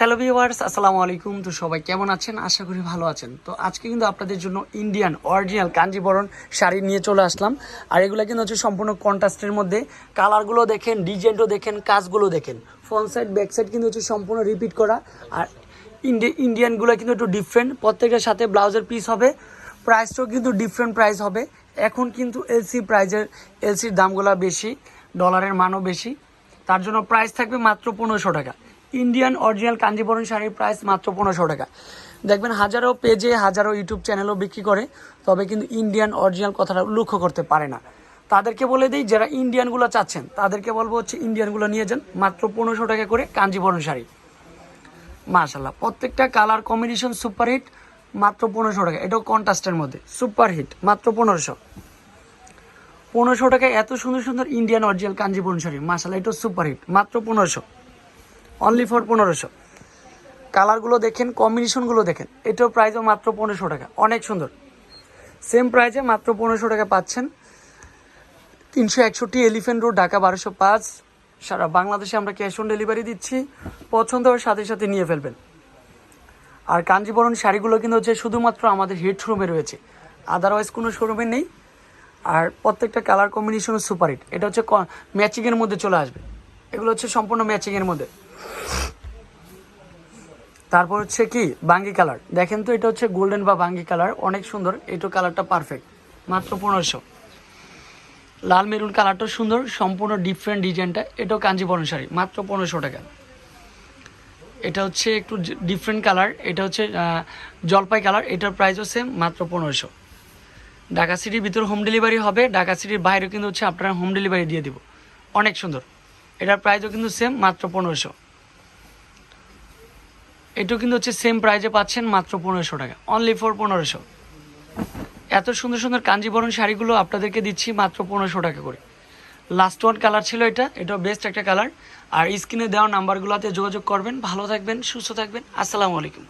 Hello viewers আসসালামু আলাইকুম। তো সবাই কেমন আছেন? আশা করি ভালো আছেন। তো আজকে কিন্তু আপনাদের জন্য ইন্ডিয়ান অরিজিনাল কাঞ্জিবরণ শাড়ি নিয়ে চলে আসলাম। আর এগুলো কিন্তু হচ্ছে সম্পূর্ণ কন্ট্রাস্টের মধ্যে। কালারগুলো দেখেন ডিজাইনও দেখেন, কাজগুলো দেখেন। ফ্রন্ট সাইড ব্যাক সাইড কিন্তু হচ্ছে সম্পূর্ণ রিপিট করা। আর ইন্ডি ইন্ডিয়ানগুলো কিন্তু একটু ডিফারেন্ট প্রত্যেকটার সাথে ব্লাউজের পিস হবে। প্রাইসটাও কিন্তু ডিফারেন্ট প্রাইস হবে। এখন কিন্তু এলসি প্রাইজের এলসির দামগুলো বেশি। ডলারের মানও বেশি। তার জন্য প্রাইস থাকবে মাত্র পনেরোশো টাকা। ইন্ডিয়ান অরিজিনাল কাঞ্জিবরণ শাড়ির প্রাইস মাত্র পনেরোশো টাকা। দেখবেন হাজারো পেজে, হাজারো ইউটিউব চ্যানেলও বিক্রি করে, তবে কিন্তু ইন্ডিয়ান অরিজিনাল কথাটা লক্ষ্য করতে পারে না। তাদেরকে বলে দিই, যারা ইন্ডিয়ানগুলো চাচ্ছেন, তাদেরকে বলব হচ্ছে ইন্ডিয়ানগুলো নিয়ে যান, মাত্র পনেরোশো টাকা করে কাঞ্জিবরণ শাড়ি। মাশাল্লাহ প্রত্যেকটা কালার কম্বিনেশন সুপার হিট, মাত্র পনেরোশো টাকা। এটাও কন্ট্রাস্টের মধ্যে, সুপার হিট, মাত্র পনেরোশো। পনেরোশো টাকায় এত সুন্দর সুন্দর ইন্ডিয়ান অরিজিনাল কাঞ্জিপুরম শাড়ি মাশাল্লাহ এটাও সুপার হিট, মাত্র পনেরোশো। অনলি ফর পনেরোশো। কালারগুলো দেখেন কম্বিনেশনগুলো দেখেন। এটাও প্রাইসও মাত্র পনেরোশো টাকা। অনেক সুন্দর। সেম প্রাইসে মাত্র পনেরোশো টাকা পাচ্ছেন। তিনশো একষট্টি এলিফেন্ট রোড ঢাকা বারোশো পাঁচ। সারা বাংলাদেশে আমরা ক্যাশ অন ডেলিভারি দিচ্ছি। পছন্দ হওয়ার সাথে সাথে নিয়ে ফেলবেন। আর কাঞ্জিবরণ শাড়িগুলো কিন্তু হচ্ছে শুধুমাত্র আমাদের হিট শোরুমে রয়েছে। আদারওয়াইজ কোনো শোরুমে নেই। আর প্রত্যেকটা কালার কম্বিনেশনও সুপার হিট এটা হচ্ছে ম্যাচিংয়ের মধ্যে চলে আসবে। এগুলো হচ্ছে সম্পূর্ণ ম্যাচিংয়ের মধ্যে। তারপর হচ্ছে কি? বাঙ্গি কালার। দেখেন তো, এটা হচ্ছে গোল্ডেন বা বাঙ্গি কালার। অনেক সুন্দর। এইটো কালারটা পারফেক্ট মাত্র পনেরোশো। লাল মেরুন কালারটা সুন্দর। সম্পূর্ণ ডিফারেন্ট ডিজাইনটা। এটাও কাঞ্জিবরণ শাড়ি। মাত্র পনেরোশো টাকা। এটা হচ্ছে একটু ডিফারেন্ট কালার। এটা হচ্ছে জলপাই কালার। এটার প্রাইসও সেম মাত্র পনেরোশো। ঢাকা সিটির ভিতর হোম ডেলিভারি হবে। ঢাকা সিটির বাইরে কিন্তু হচ্ছে আপনারা হোম ডেলিভারি দিয়ে দিব। অনেক সুন্দর। এটার প্রাইসও কিন্তু সেম মাত্র পনেরোশো। এটাও কিন্তু হচ্ছে সেম প্রাইজে পাচ্ছেন মাত্র পনেরোশো টাকা। অনলি ফর পনেরোশো। এত সুন্দর সুন্দর কাঞ্জিবরণ শাড়িগুলো আপনাদেরকে দিচ্ছি মাত্র পনেরোশো টাকা করে। লাস্ট ওয়ান কালার ছিল এটা এটা বেস্ট একটা কালার আর স্ক্রিনে দেওয়া নাম্বারগুলোতে যোগাযোগ করবেন। ভালো থাকবেন, সুস্থ থাকবেন। আসসালামু আলাইকুম।